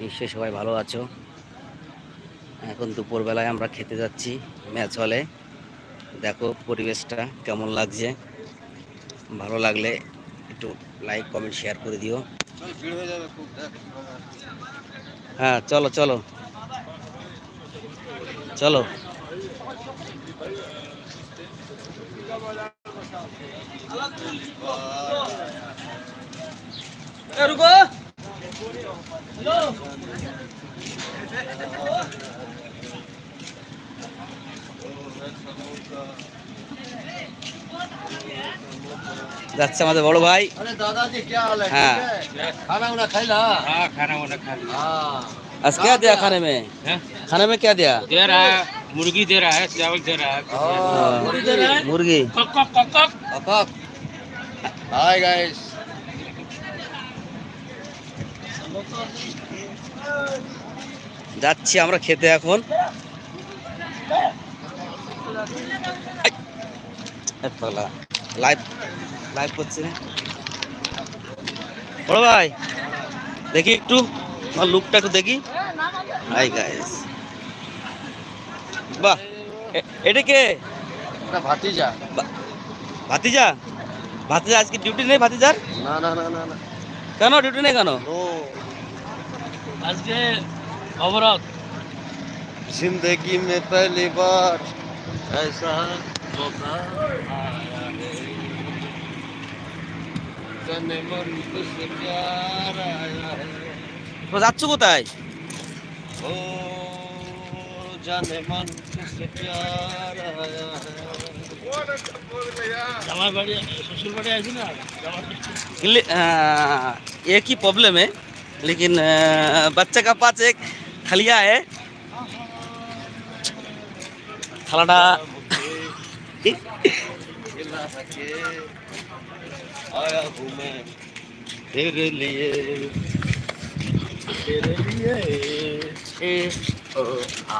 নিশ্চয়ই সবাই ভালো আছো। এখন দুপুরবেলায় আমরা খেতে যাচ্ছি ম্যাচ হলে। দেখো পরিবেশটা কেমন লাগছে। ভালো লাগলে একটু লাইক কমেন্ট শেয়ার করে দিও। হ্যাঁ চলো চলো। চলো। যাচ্ছে আমাদের বড় ভাই अरे दादाजी क्या हाल है हाँ। ठीक है? खाना वाना खाइला हाँ खाना वाना खा लिया हाँ आज क्या दिया खाने में हैं? खाने में क्या दिया दे रहा है मुर्गी दे रहा है चावल दे रहा है हाँ, मुर्गी कक कक कक कक अकक हाय गाइस যাচ্ছি আমরা খেতে এখন। লাইভ লাইভ করছি বড় ভাই দেখি একটু আমার লুকটা একটু দেখি। হাই গাইস বাহ এটা কে? ভাতিজা। ভাতিজা? ভাতিজা আজকে ডিউটি নেই ভাতিজার? না না না না না। কেন ডিউটি নেই কেন नो আজকে অবরোধ जिंदगी में पहली बार ऐसा मौका आया है जाने मन तुझसे प्यार आया है তো যাচ্ছ কোথায় ओ जाने मन तुझसे प्यार आया है জামাই বাড়ি শ্বশুর বাড়ি আছি না জামাই ले- आ, एक ही प्रॉब्लम है लेकिन आ, बच्चे का पास एक खलिया है थालाटा खिला सके आया हूँ मैं तेरे लिए तेरे लिए ए, ओ, आ।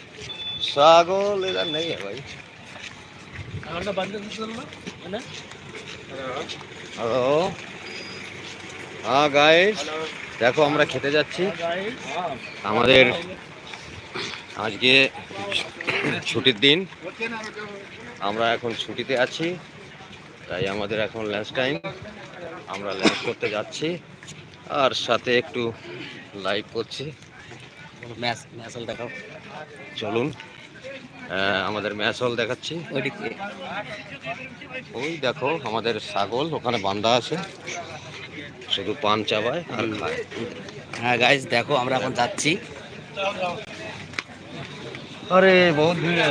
ছাগল এরা নেই ভাই। হ্যালো হ্যাঁ গাইস দেখো আমরা খেতে যাচ্ছি। আমাদের আজকে ছুটির দিন। আমরা এখন ছুটিতে আছি। তাই আমাদের এখন লাঞ্চ টাইম আমরা লাঞ্চ করতে যাচ্ছি। আর সাথে একটু লাইভ করছি। চলুন। আমাদের ম্যাচ হল দেখাচ্ছি। ওই দেখো আমাদের ছাগল ওখানে বান্ধা আছে। শুধু পান চাবায় আর হ্যাঁ গাইজ দেখো আমরা এখন যাচ্ছি। আরে বহুত ভিড়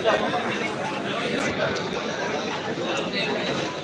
Thank you.